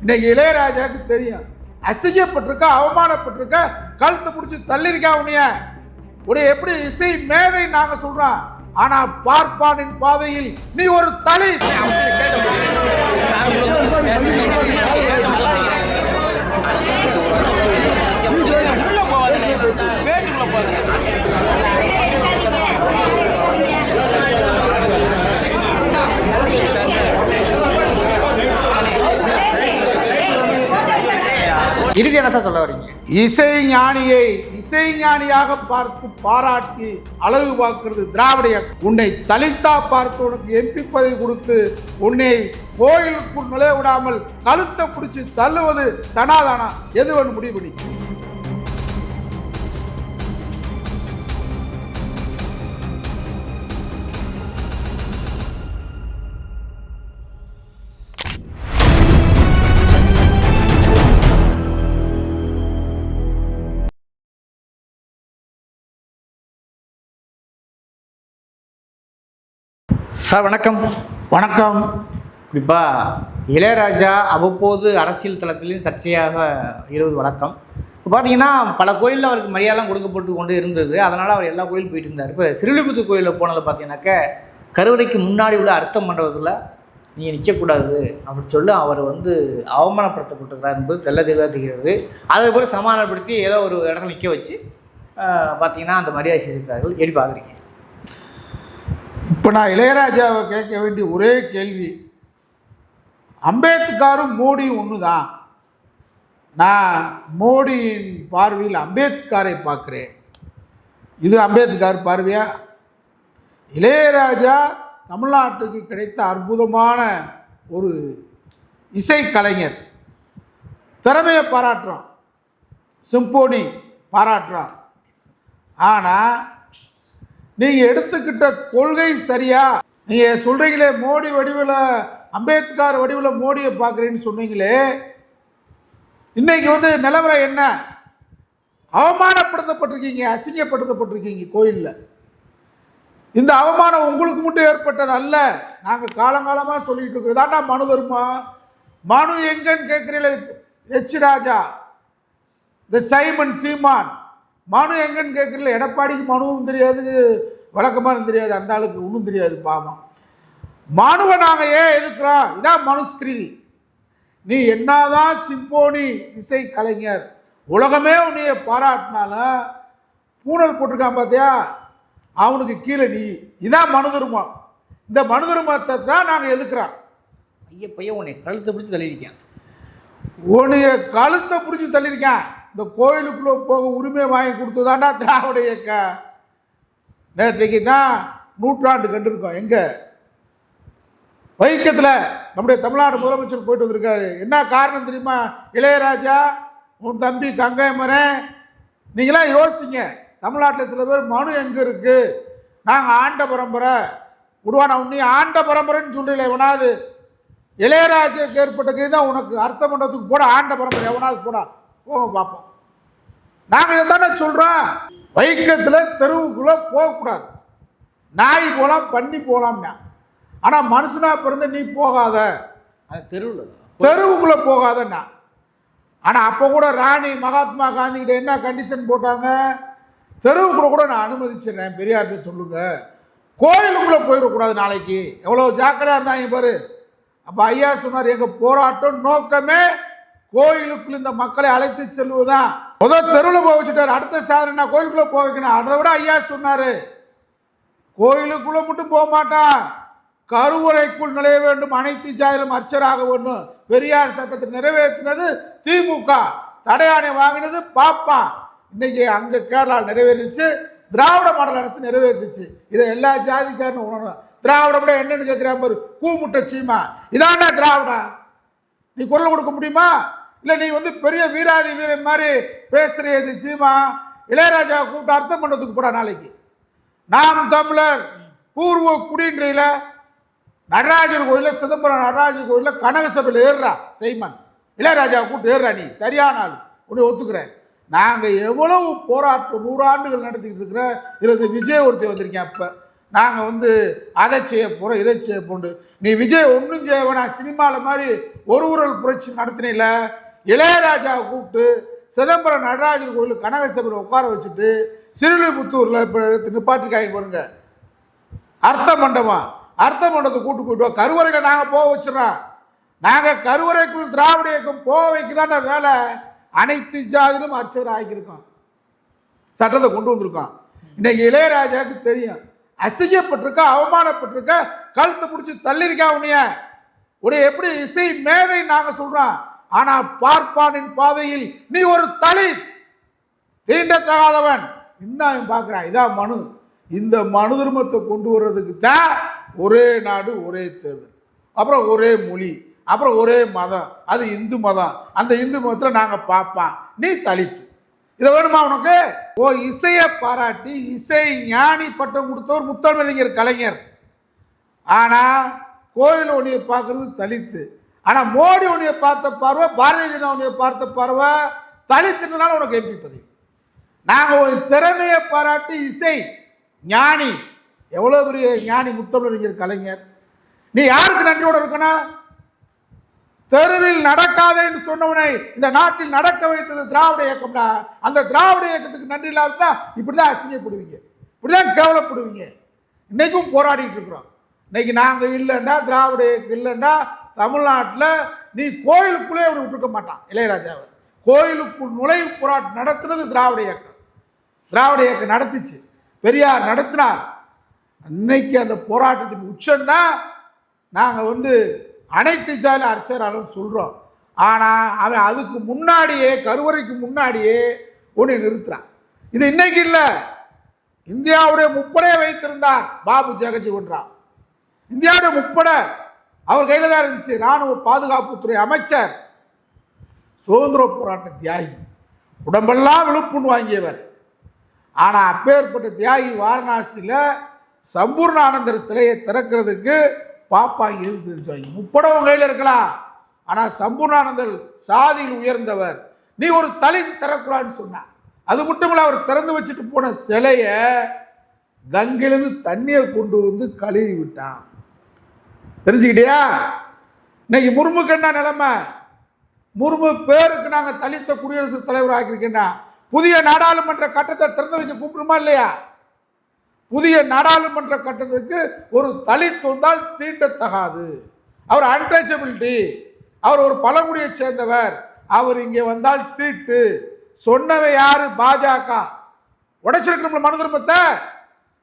இன்னைக்கு இளையராஜாவுக்கு தெரியும் அசிங்கப்பட்டிருக்க அவமானப்பட்டிருக்க கழுத்தை பிடிச்சி தள்ளிருக்கா உன்னைய உடைய எப்படி இசை மேதை நாங்க சொல்றோம் ஆனா பார்ப்பானின் பாதையில் நீ ஒரு தலை உள்ள போகாதே வேட்டுக்குள்ள போகாதே இறுதி என்ன சார் சொல்ல வரீங்க? இசை ஞானியை இசை ஞானியாக பார்த்து பாராட்டி அழகு பார்க்கிறது திராவிட உன்னை தலித்தா பார்த்து உனக்கு எம்பி பதவி கொடுத்து உன்னை கோயிலுக்குள் நுழைய விடாமல் கழுத்தை பிடிச்சி தள்ளுவது சனாதானா எது முடிவு பண்ணி சார் வணக்கம். வணக்கம். குறிப்பாக இளையராஜா அவ்வப்போது அரசியல் தளத்திலையும் சர்ச்சையாக இருபது வழக்கம். இப்போ பார்த்தீங்கன்னா பல கோயிலில் அவருக்கு மரியாதைலாம் கொடுக்கப்பட்டு கொண்டு இருந்தது. அதனால் அவர் எல்லா கோயிலும் போயிட்டு இருந்தார். இப்போ சிறுலிபுத்தூர் கோயிலில் போனதில் பார்த்தீங்கன்னாக்க கருவறைக்கு முன்னாடி உள்ள அர்த்த மண்டபத்தில் நீங்கள் நிற்கக்கூடாது அப்படின்னு சொல்லி அவர் வந்து அவமானப்படுத்தப்பட்டிருக்கிறார் என்பது தெல்ல தெளிவாக தெரிகிறது. அதை சமாதானப்படுத்தி ஏதோ ஒரு இடத்துல நிற்க வச்சு பார்த்தீங்கன்னா அந்த மரியாதை செய்திருக்கிறார்கள் எப்படி பார்க்குறீங்க இப்போ நான் இளையராஜாவை கேட்க வேண்டிய ஒரே கேள்வி. அம்பேத்கரும் மோடியும் ஒன்று தான் நான் மோடியின் பார்வையில் அம்பேத்கரை பார்க்குறேன். இது அம்பேத்கர் பார்வையா? இளையராஜா தமிழ்நாட்டுக்கு கிடைத்த அற்புதமான ஒரு இசைக்கலைஞர். திறமையை பாராட்டுறோம் சிம்போனி பாராட்டுறோம் ஆனால் நீங்கள் எடுத்துக்கிட்ட கொள்கை சரியா? நீங்கள் சொல்கிறீங்களே மோடி வடிவில் அம்பேத்கர் வடிவில் மோடியை பார்க்குறேன்னு சொன்னீங்களே. இன்றைக்கி வந்து நிலவரம் என்ன? அவமானப்படுத்தப்பட்டிருக்கீங்க அசிங்கப்படுத்தப்பட்டிருக்கீங்க கோயிலில். இந்த அவமானம் உங்களுக்கு மட்டும் ஏற்பட்டது அல்ல. நாங்கள் காலங்காலமாக சொல்லிட்டு இருக்கிறோம் தாண்டா மனு தருமா? மனு எங்கன்னு கேட்குறீங்களே எச் ராஜா. த சைமன் சீமான். மனு எங்கன்னு கேட்குறீங்களே? எடப்பாடிக்கு மனுவும் தெரியாது வழக்கமானும் தெரியாது அந்த ஆளுக்கு ஒன்றும் தெரியாது பாவம். மனுவை நாங்கள் ஏன் எதுக்குறோம் இதான் மனுஸ்கிருதி. நீ என்னதான் சிம்போனி இசை கலைஞர் உலகமே உன்னைய பாராட்டினாலும் பூனல் போட்டிருக்கான் பார்த்தியா அவனுக்கு கீழே நீ. இதான் மனு தருமம். இந்த மனு தருமத்தை தான் நாங்கள் எதுக்குறோம் ஐயா பையன் உன்னை கழுத்தை பிடிச்சி தள்ளியிருக்கேன். உன்னைய கழுத்தை பிடிச்சி தள்ளியிருக்கேன். இந்த கோயிலுக்குள்ளே போக உரிமை வாங்கி கொடுத்ததாண்டா திராவிட இயக்கம் நேற்றைக்கு தான் நூற்றாண்டு கண்டிருக்கோம். எங்கே? வைக்கத்தில் நம்முடைய தமிழ்நாடு முதலமைச்சர் போயிட்டு வந்திருக்காரு. என்ன காரணம் தெரியுமா? இளையராஜா உன் தம்பி கங்கைமரன் நீங்களாம் யோசிங்க. தமிழ்நாட்டில் சில பேர் மனு எங்கே இருக்குது நாங்கள் ஆண்ட பரம்பரை. விடுவானா உன்னி ஆண்ட பரம்பரைன்னு சொல்கிறீங்களே எவனாவது? இளையராஜாவுக்கு ஏற்பட்ட கை தான் உனக்கு அர்த்த பண்ணுறதுக்கு போட ஆண்ட பரம்பரை எவனாவது போடா போவோம் பார்ப்போம் நாங்கள் தானே சொல்கிறோம் வைக்கத்தில் தெருவுக்குள்ளே போகக்கூடாது. நாய் போகலாம் பண்ணி போகலாம்னா ஆனால் மனுஷனா பிறந்து நீ போகாத. தெருவில் தெருவுக்குள்ளே போகாதன்னா. ஆனால் அப்போ கூட ராணி மகாத்மா காந்தி கிட்ட என்ன கண்டிஷன் போட்டாங்க? தெருவுக்குள்ள கூட நான் அனுமதிச்சிடுறேன். பெரியார்கிட்ட சொல்லுங்க. கோயிலுக்குள்ளே போயிடக்கூடாது நாளைக்கு. எவ்வளோ ஜாக்கிரதையாக இருந்தாங்க பாரு. அப்போ ஐயா சொன்னார் எங்கள் போராட்டம் நோக்கமே கோயிலுக்குள் இந்த மக்களை அழைத்து செல்வதுதான். முதல் தெருவில் போக வச்சுட்டார். அடுத்த சாதனை நான் கோயிலுக்குள்ளே போக வைக்கணும்? அதை விட ஐயா சொன்னார். கோயிலுக்குள்ள மட்டும் போக மாட்டான். கருவறைக்குள் நுழைய வேண்டும். அனைத்து ஜாதியிலும் அர்ச்சராக வேண்டும். பெரியார் சட்டத்தை நிறைவேற்றினது திமுக. தடையாணை வாங்கினது பாப்பா. இன்னைக்கு அங்கே கேரளா நிறைவேறிச்சு. திராவிட மாடல் அரசு நிறைவேற்றுச்சு. இதை எல்லா ஜாதிக்காரனும் உணரும் திராவிடம் என்னன்னு கேட்கிறான் பாரு. கூமுட்ட சீமா. இதாண்டா திராவிடம். நீ குரல் கொடுக்க முடியுமா? இல்லை நீ வந்து பெரிய வீராதி வீரன் மாதிரி பேசுறது சீமா. இளையராஜா கூப்பிட்டு அர்த்தம் பண்ணதுக்கு போடா நாளைக்கு. நாம் தமிழர் பூர்வ குடின்றையில் நடராஜர் கோயிலில் சிதம்பரம் நடராஜர் கோயிலில் கனக சபையில் ஏறுறா செய்மன் இளையராஜா கூப்பிட்டு ஏறுறா நீ சரியான ஆள் உன்னை ஒத்துக்கிறேன். நாங்கள் எவ்வளவு போராட்டம் நூறாண்டுகள் நடத்திக்கிட்டு இருக்கிற இதில் இந்த விஜய் ஒருத்தி வந்திருக்கேன் அப்போ. நாங்கள் வந்து அதை செய்ய போகிறோம் இதை செய்ய போண்டு நீ விஜய் ஒன்றும் செய்ய வேணாம் சினிமாவில் மாதிரி ஒரு ஊரல் புரட்சி நடத்தினில இளையராஜாவை கூப்பிட்டு சிதம்பரம் நடராஜர் கோயில் கனகசபையில் உட்கார வச்சுட்டு சிறுலிபுத்தூரில் இப்போ எடுத்து நிப்பாட்டிருக்காங்க பாருங்க. அர்த்த மண்டபம். அர்த்த மண்டபத்தை கூட்டு போயிட்டு கருவறையில் நாங்கள் போக வச்சிடறோம் நாங்கள் கருவறைக்குள் திராவிட இயக்கம் போக வைக்கதான வேலை அனைத்து ஜாதியிலும் அர்ச்சகர் ஆகியிருக்கோம். சட்டத்தை கொண்டு வந்திருக்கோம். இன்னைக்கு இளையராஜாவுக்கு தெரியும். அசிங்கப்பட்டிருக்க அவமானப்பட்டிருக்க கழுத்தை பிடிச்சி தள்ளிருக்கா உன்னைய. உடைய எப்படி இசை மேதை நாங்கள் சொல்கிறோம் ஆனா பார்ப்பானின் பாதையில் நீ ஒரு தலி தீண்டத்தகாதவன். இன்னும் அவன் பார்க்குறான்? இதான் மனு. இந்த மனு தர்மத்தை கொண்டு வர்றதுக்கு தான் ஒரே நாடு ஒரே தேர்தல். அப்புறம் ஒரே மொழி அப்புறம் ஒரே மதம். அது இந்து மதம். அந்த இந்து மதத்தில் நாங்கள் பார்ப்போம். நீ தலித்து. இதை வேணுமா உனக்கு? ஓ இசையை பாராட்டி இசை ஞானி பட்டம் கொடுத்தவர் முத்தமிழறிஞர் கலைஞர். ஆனால் கோயில் ஒன்றியை பார்க்குறது தலித்து. ஆனால் மோடி ஒன்றியை பார்த்த பார்வை பாரதிய ஜனதா ஒன்றியை பார்த்த பார்வை தலித்துனால உனக்கு எம்பி பதவி. நாங்கள் ஒரு திறமையை பாராட்டி இசை ஞானி எவ்வளோ பெரிய ஞானி முத்தமிழறிஞர் கலைஞர். நீ யாருக்கு நன்றியோடு இருக்கணும்? தெருவில் நடக்காதேன்னு சொன்னவனை இந்த நாட்டில் நடக்க வைத்தது திராவிட இயக்கம்டா. அந்த திராவிட இயக்கத்துக்கு நன்றி இல்லாவிட்டா இப்படிதான் அசிங்கப்படுவீங்க. இப்படிதான் கேவலப்படுவீங்க. இன்னைக்கும் போராடிட்டு இருக்கிறோம். இன்னைக்கு நாங்கள் இல்லைன்னா திராவிட இயக்கம் இல்லைன்னா தமிழ்நாட்டில் நீ கோயிலுக்குள்ளே அவனை விட்டுருக்க மாட்டான் இளையராஜாவை. கோயிலுக்குள் நுழைவு போராட்டம் நடத்துனது திராவிட இயக்கம். திராவிட இயக்கம் நடத்திச்சு. பெரியார் நடத்தினார். இன்னைக்கு அந்த போராட்டத்தின் உச்சம்தான் நாங்கள் வந்து அனைத்து ஜாதி அர்ச்சகராலும் சொல்கிறோம் ஆனால் அவன் அதுக்கு முன்னாடியே கருவறைக்கு முன்னாடியே ஒன்று நிறுத்துறான். இது இன்னைக்கு இல்லை. இந்தியாவுடைய முப்படையை வைத்திருந்தார் பாபு ஜெகஜி ஜெகஜீவன்ராம் இந்தியாவுடைய முப்படை அவர் கையில் தான் இருந்துச்சு. இராணுவ பாதுகாப்புத்துறை அமைச்சர். சுதந்திர போராட்ட தியாகி. உடம்பெல்லாம் விழுப்புண் வாங்கியவர். ஆனால் அப்பேற்பட்ட தியாகி வாரணாசியில் சம்பூர்ணானந்தர் சிலையை திறக்கிறதுக்கு பாப்பாங்க எழுந்து தெரிஞ்சுவாங்க முப்படவன் கையில் இருக்கலாம். ஆனால் சம்பூர்ணானந்தர் சாதியில் உயர்ந்தவர். நீ ஒரு தலை திறக்கூடாதுன்னு சொன்னான் அது மட்டும் இல்லை அவர் திறந்து வச்சுட்டு போன சிலையை கங்கிலிருந்து தண்ணியை கொண்டு வந்து கழுவி விட்டான். தெரிஞ்சுக்கிட்டியா? இன்னைக்கு முர்முக்கு என்ன நிலைமை? முர்மு பேருக்கு நாங்கள் தலித்த குடியரசுத் தலைவர் ஆக்கியிருக்கேன்னா புதிய நாடாளுமன்ற கட்டத்தை திறந்து வைக்க கூப்பிடுமா இல்லையா? புதிய நாடாளுமன்ற கட்டத்துக்கு ஒரு தலித் வந்தால் தீண்டத்தகாது. அவர் அன்டச்சபிலிட்டி அவர் ஒரு பழங்குடியை சேர்ந்தவர். அவர் இங்கே வந்தால் தீட்டு. சொன்னவை யாரு? பாஜக. உடைச்சிருக்கணும்ல மனு திரும்பத்தை?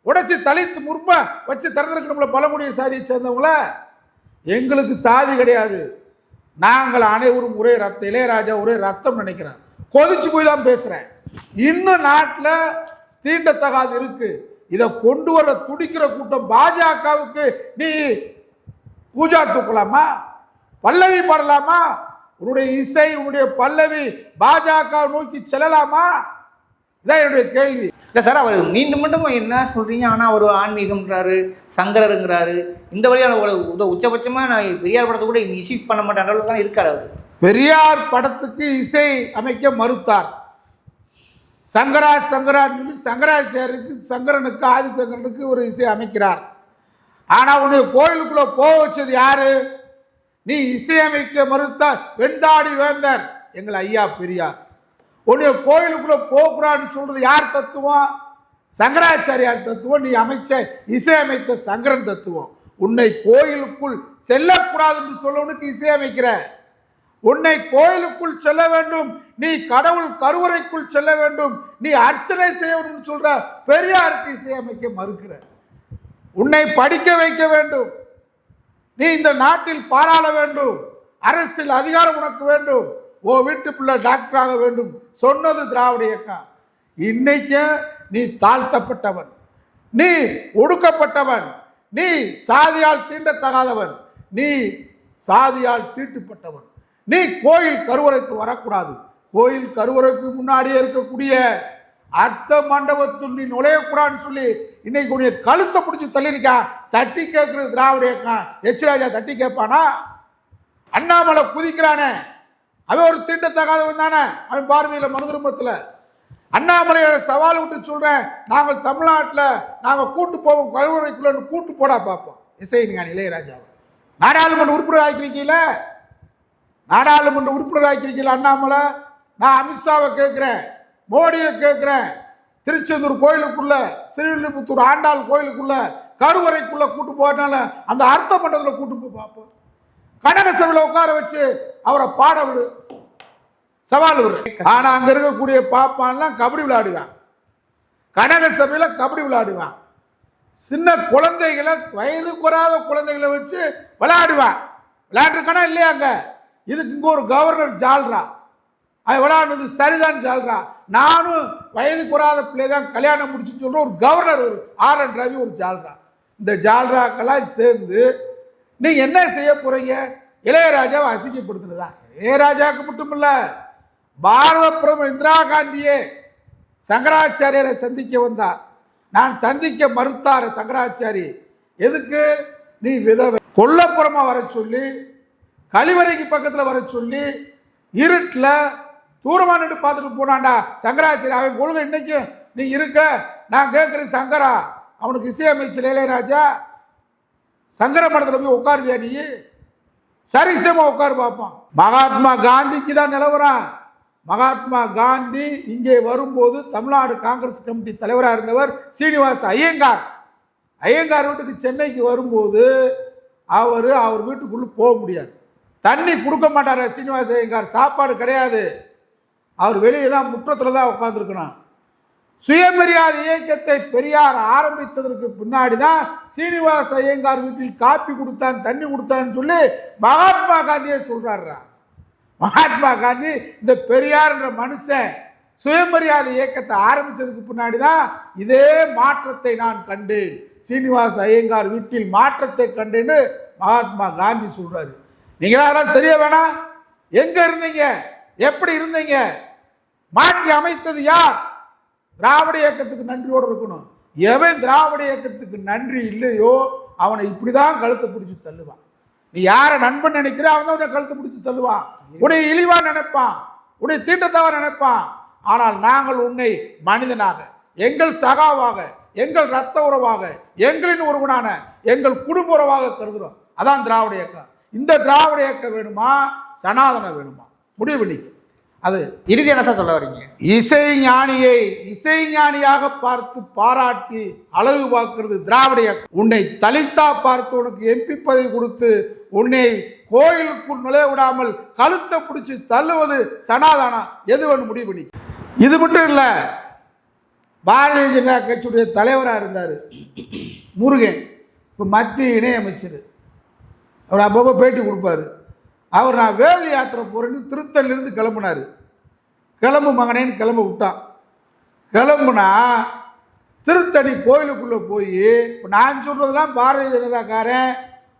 உடைச்சி தலித்து முர்ம வச்சு திறந்திருக்கணும்ல பழங்குடிய சாதியை சேர்ந்தவங்கள? எங்களுக்கு சாதி கிடையாது. நாங்கள் அனைவரும் ஒரே ரத்தம் இளையராஜா ஒரே ரத்தம் நினைக்கிறேன். கொதிச்சு போய் தான் பேசுகிறேன் இன்னும் நாட்டில் தீண்டத்தகாது இருக்கு. இதை கொண்டு வர துடிக்கிற கூட்டம் பாஜகவுக்கு நீ பூஜா தூக்கலாமா? பல்லவி பாடலாமா? உன்னுடைய இசை உன்னுடைய பல்லவி பாஜக நோக்கி செல்லலாமா? இதான் என்னுடைய கேள்வி. இல்லை சார் அவர் மீண்டும் மீண்டும் என்ன சொல்கிறீங்க ஆனால் அவர் ஆன்மீகம்ன்றாரு சங்கரருங்கிறாரு. இந்த வழியான உச்சபட்சமாக உத- நான் பெரியார் படத்தை கூட இஷ்யூ பண்ண மாட்டேன் அளவுக்கு தான் இருக்காரு அவர். பெரியார் படத்துக்கு இசை அமைக்க மறுத்தார். சங்கரா சங்கரான்னு சங்கராச்சாரியருக்கு சங்கரனுக்கு ஆதிசங்கரனுக்கு ஒரு இசை அமைக்கிறார். ஆனால் உன்னை கோயிலுக்குள்ளே போக வச்சது யாரு? நீ இசையமைக்க மறுத்த வெண்டாடி வேந்தர். எங்கள் ஐயா பெரியார். உன்னை கோயிலுக்குள்ளே போகக்கூடாதுன்னு சொல்கிறது யார் தத்துவம்? சங்கராச்சாரியார் தத்துவம் நீ அமைச்ச இசையமைத்த சங்கரன் தத்துவம். உன்னை கோயிலுக்குள் செல்லக்கூடாதுன்னு சொல்லவனுக்கு இசையமைக்கிற. உன்னை கோயிலுக்குள் செல்ல வேண்டும். நீ கடவுள் கருவறைக்குள் செல்ல வேண்டும். நீ அர்ச்சனை செய்யணும்னு சொல்ற பெரியாருக்கு இசையமைக்க மறுக்கிற. உன்னை படிக்க வைக்க வேண்டும். நீ இந்த நாட்டில் பாராள வேண்டும். அரசியல் அதிகாரம் உனக்கு வேண்டும். ஓ வீட்டு பிள்ளை டாக்டராக வேண்டும் சொன்னது திராவிட இயக்கம். இன்னைக்கு நீ தாழ்த்தப்பட்டவன். நீ ஒடுக்கப்பட்டவன். நீ சாதியால் தீண்டத்தகாதவன். நீ சாதியால் தீட்டுப்பட்டவன். நீ கோயில் கருவறைக்கு வரக்கூடாது. கோயில் கருவறைக்கு முன்னாடியே இருக்கக்கூடிய அர்த்த மண்டபத்தில் நீ நுழையக்கூடாதுன்னு சொல்லி இன்னைக்கு உன்னை கழுத்தை பிடிச்சி தள்ளியிருக்கா. தட்டி கேட்கறது திராவிட இயக்கம். எச் ராஜா தட்டி கேட்பானா? அண்ணாமலை குதிக்கிறானே. அவன் ஒரு தீண்டத்தகாதவன் தானே? அவன் பார்வையில் மனு திரும்பத்தில். அண்ணாமலையை சவால் விட்டு சொல்கிறேன் நாங்கள் தமிழ்நாட்டில் நாங்கள் கூட்டு போவோம் கருவறைக்குள்ள கூட்டு போடா பார்ப்போம். இசை ஞானி இளையராஜாவை நாடாளுமன்ற உறுப்பினர் ஆக்கிருக்கீங்கள நாடாளுமன்ற உறுப்பினர் ஆக்கிருக்கீங்கள அண்ணாமலை? நான் அமித்ஷாவை கேட்குறேன் மோடியை கேட்குறேன். திருச்செந்தூர் கோயிலுக்குள்ள ஸ்ரீவில்லிபுத்தூர் ஆண்டாள் கோயிலுக்குள்ள கருவறைக்குள்ள கூட்டு போனால அந்த அர்த்த மண்டலத்தில் கூட்டு போய் பார்ப்போம். கனக சபையில் உட்கார வச்சு அவரை பாட விடு. சவால் விடு. ஆனா அங்க இருக்கக்கூடிய பாப்பான்லாம் கபடி விளையாடுவான். கனக சபையில கபடி விளையாடுவான். சின்ன குழந்தைகளை வயது குறாத குழந்தைகளை வச்சு விளையாடுவான். விளையாண்டுருக்கானா இல்லையா அங்கே? இதுக்கு இங்கே ஒரு கவர்னர் ஜால்ரா அது விளையாடுறது சரிதான் ஜால்ரா நானும் வயது குறாத பிள்ளை தான் கல்யாணம் முடிச்சுன்னு சொல்கிற ஒரு கவர்னர் ஒரு ஆர் என் ரவி ஒரு ஜால்ரா இந்த ஜால்ராக்கெல்லாம் சேர்ந்து நீ என்ன செய்ய போறீங்க? இளையராஜாவை அசிங்கப்படுத்துனதா? இளையராஜாவுக்கு மட்டும் இல்லை பாரதபுரம் இந்திரா காந்தியே சங்கராச்சாரியரை சந்திக்க வந்தார். நான் சந்திக்க மறுத்தார் சங்கராச்சாரி. எதுக்கு? நீ விதவை. கொல்லப்புறமா வர சொல்லி கழிவறைக்கு பக்கத்தில் வர சொல்லி இருட்டில் தூரமாக நின்று பார்த்துட்டு போனான்டா சங்கராச்சாரி. அவன் கொள்கை இன்றைக்கும் நீ இருக்க நான் கேட்குறேன் சங்கரா. அவனுக்கு இசையமைச்சர் இளையராஜா சங்கர மடத்தில் போய் உட்காருவியா நீ? சரிசமா உட்காரு பார்ப்போம் மகாத்மா காந்திக்கு தான் நிலவரம் மகாத்மா காந்தி இங்கே வரும்போது தமிழ்நாடு காங்கிரஸ் கமிட்டி தலைவராக இருந்தவர் சீனிவாச ஐயங்கார். ஐயங்கார் வீட்டுக்கு சென்னைக்கு வரும்போது அவர் அவர் வீட்டுக்குள்ளே போக முடியாது. தண்ணி கொடுக்க மாட்டார் சீனிவாச ஐயங்கார். சாப்பாடு கிடையாது. அவர் வெளியே தான் முற்றத்தில் தான் உட்காந்துருக்கணும் சுயமரியாதை இயக்கத்தை பெரியார் ஆரம்பித்ததற்கு பின்னாடி தான் சீனிவாச ஐயங்கார் வீட்டில் காப்பி கொடுத்தான் தண்ணி கொடுத்தான்னு சொல்லி மகாத்மா காந்தியே சொல்றாருடா மகாத்மா காந்தி இந்த பெரியார்ன்ற மனுஷன் சுயமரியாதை இயக்கத்தை ஆரம்பித்ததுக்கு பின்னாடி தான் இதே மாற்றத்தை நான் கண்டேன். சீனிவாச ஐயங்கார் வீட்டில் மாற்றத்தை கண்டேன்னு மகாத்மா காந்தி சொல்கிறாரு நீங்களா அதெல்லாம் தெரிய வேணாம். எங்கே இருந்தீங்க? எப்படி இருந்தீங்க? மாற்றி அமைத்தது யார்? திராவிட இயக்கத்துக்கு நன்றியோடு இருக்கணும். எவன் திராவிட இயக்கத்துக்கு நன்றி இல்லையோ அவனை இப்படி தான் கழுத்தை பிடிச்சி தள்ளுவான். நீ யாரை நண்பன் நினைக்கிற அவன் தான் உன்னை கழுத்தை பிடிச்சி தள்ளுவான். உன்னை இழிவா நினைப்பான். உன்னை தீண்டத்தவா நினைப்பான். ஆனால் நாங்கள் உன்னை மனிதனாக எங்கள் சகாவாக எங்கள் ரத்த உறவாக எங்களின் ஒருவனான எங்கள் குடும்ப உறவாக கருதுகிறோம் அதான் திராவிட இயக்கம். இந்த திராவிட இயக்கம் வேணுமா? சனாதனம் வேணுமா? முடிவு நீங்கள் அது இறுதி என்ன சார் சொல்ல வரீங்க? இசை ஞானியை இசை ஞானியாக பார்த்து பாராட்டி அழகு பார்க்கிறது திராவிட இயக்கம். உன்னை தலித்தா பார்த்து உனக்கு எம்பி பதவி கொடுத்து உன்னை கோயிலுக்குள் நுழைய விடாமல் கழுத்தை பிடிச்சி தள்ளுவது சனாதானா எது வேணும் முடிவு பண்ணி. இது மட்டும் இல்லை பாரதிய ஜனதா கட்சியுடைய தலைவராக இருந்தார். முருகன் இப்போ மத்திய இணையமைச்சர். அவர் அப்பப்போ பேட்டி கொடுப்பாரு. அவர் நான் வேலு யாத்திரை போகிறேன்னு திருத்தணிலிருந்து கிளம்புனார். கிளம்பு மகனேன்னு கிளம்ப விட்டான். கிளம்புனா திருத்தணி கோயிலுக்குள்ளே போய் இப்போ நான் சொல்கிறதுலாம் பாரதிய ஜனதாக்காரன்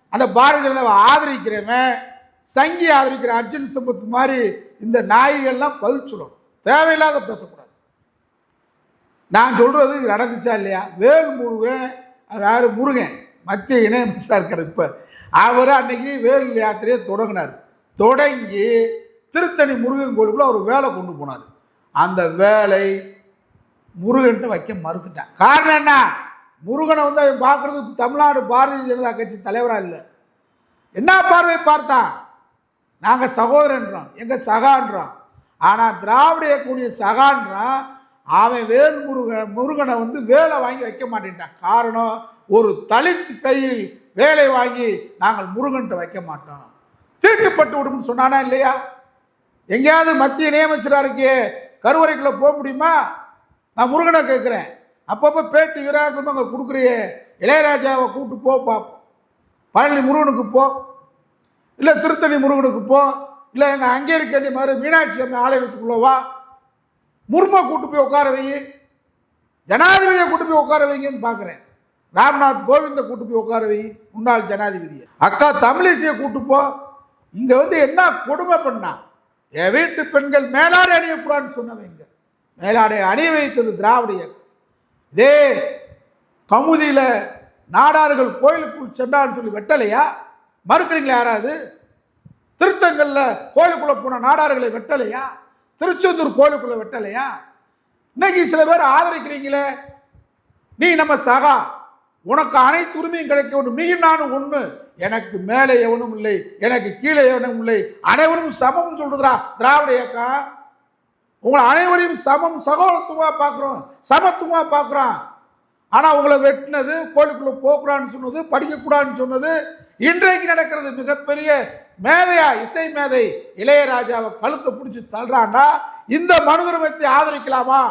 அந்த பாரதிய ஜனதாவை ஆதரிக்கிறவன் சங்கி ஆதரிக்கிற அர்ஜுன் சம்பத் மாதிரி இந்த நாய்கள்லாம் பதில் சொல்லணும். தேவையில்லாத பேசக்கூடாது. நான் சொல்கிறது நடந்துச்சா இல்லையா? வேல் முருகன் வேறு முருகன் மத்திய இணையமைச்சராக இருக்கார் இப்போ. அவர் அன்னைக்கு வேல் யாத்திரையை தொடங்கினார். தொடங்கி திருத்தணி முருகன் கோயிலுக்குள்ள ஒரு வேலை கொண்டு போனார். அந்த வேலை முருகன்ட்டு வைக்க மறுத்துட்டான். காரணம் என்ன? முருகனை வந்து அவன் பார்க்குறது தமிழ்நாடு பாரதிய ஜனதா கட்சி தலைவராக இல்லை. என்ன பார்வை பார்த்தான்? நாங்கள் சகோதரன்றோம் எங்கள் சகான்றோம் ஆனால் திராவிட இயக்கக்கூடிய சகான்றான் அவன் வேல் முருகன் முருகனை வந்து வேலை வாங்கி வைக்க மாட்டேன்ட்டான். காரணம் ஒரு தலித் கையில் வேலை வாங்கி நாங்கள் முருகன்ட்டு வைக்க மாட்டோம். தீட்டுப்பட்டு விடும்னு சொன்னானா இல்லையா? எங்கேயாவது மத்திய இணையமைச்சராக கருவறைக்குள்ளே போக முடியுமா? நான் முருகனை கேட்குறேன். அப்பப்போ பேட்டி விராசமாக அங்கே கொடுக்குறியே. இளையராஜாவை கூப்பிட்டு போ பார்ப்போம் பழனி முருகனுக்கு போ. இல்லை திருத்தணி முருகனுக்கு போ. இல்லை எங்கள் அங்கேரிக்கண்ணி மாதிரி மீனாட்சி அம்மன் ஆலயத்துக்குள்ளே வா. முருமை கூட்டு போய் உட்கார வை ஜனாதிபதியை கூட்டு போய் உட்கார வைங்கன்னு பார்க்குறேன் ராம்நாத் கோவிந்த கூட்டு போய் உட்கார வை முன்னாள் ஜனாதிபதியை. அக்கா தமிழிசையை கூட்டு போ. இங்கே வந்து என்ன கொடுமை பண்ணா? என் வீட்டு பெண்கள் மேலாடை அணியக்கூடாதுன்னு சொன்னவங்க மேலாடை அணிய வைத்தது திராவிட இயக்கம் இதே கமுதியில் நாடார்கள் கோயிலுக்குள் சென்றான்னு சொல்லி வெட்டலையா? மறுக்கிறீங்களா யாராவது? திருத்தங்களில் கோயிலுக்குள்ளே போன நாடார்களை வெட்டலையா? திருச்செந்தூர் கோயிலுக்குள்ளே வெட்டலையா? இன்னைக்கு சில பேர் ஆதரிக்கிறீங்களே. நீ நம்ம சகா. உனக்கு அனைத்து உரிமையும் கிடைக்க வேண்டும். நீயும் நானும் ஒன்று எனக்கு மேலே எவனும் இல்லை. எனக்கு கீழே எவனும் இல்லை. அனைவரும் சமம் சொல்றதுரா திராவிட இயக்கம். உங்களை அனைவரையும் சமம் சகோதரத்துவமா பார்க்குறோம். சமத்துவமா பார்க்குறோம். ஆனால் உங்களை வெட்டினது கோயிலுக்குள்ள போக்குறான்னு சொன்னது படிக்கக்கூடாதுன்னு சொன்னது இன்றைக்கு நடக்கிறது மிகப்பெரிய மேதையா இசை மேதை இளையராஜாவை கழுத்தை பிடிச்சி தள்ளுறான்டா. இந்த மனுதர்மத்தை ஆதரிக்கலாமா?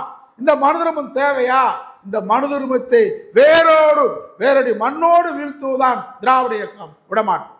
இந்த மனுதர்மம் தேவையா? இந்த மனுதர்மத்தை வேரோடு வேரடி மண்ணோடு வீழ்த்துவதுதான் திராவிட இயக்கம். விடமாட்டோம்.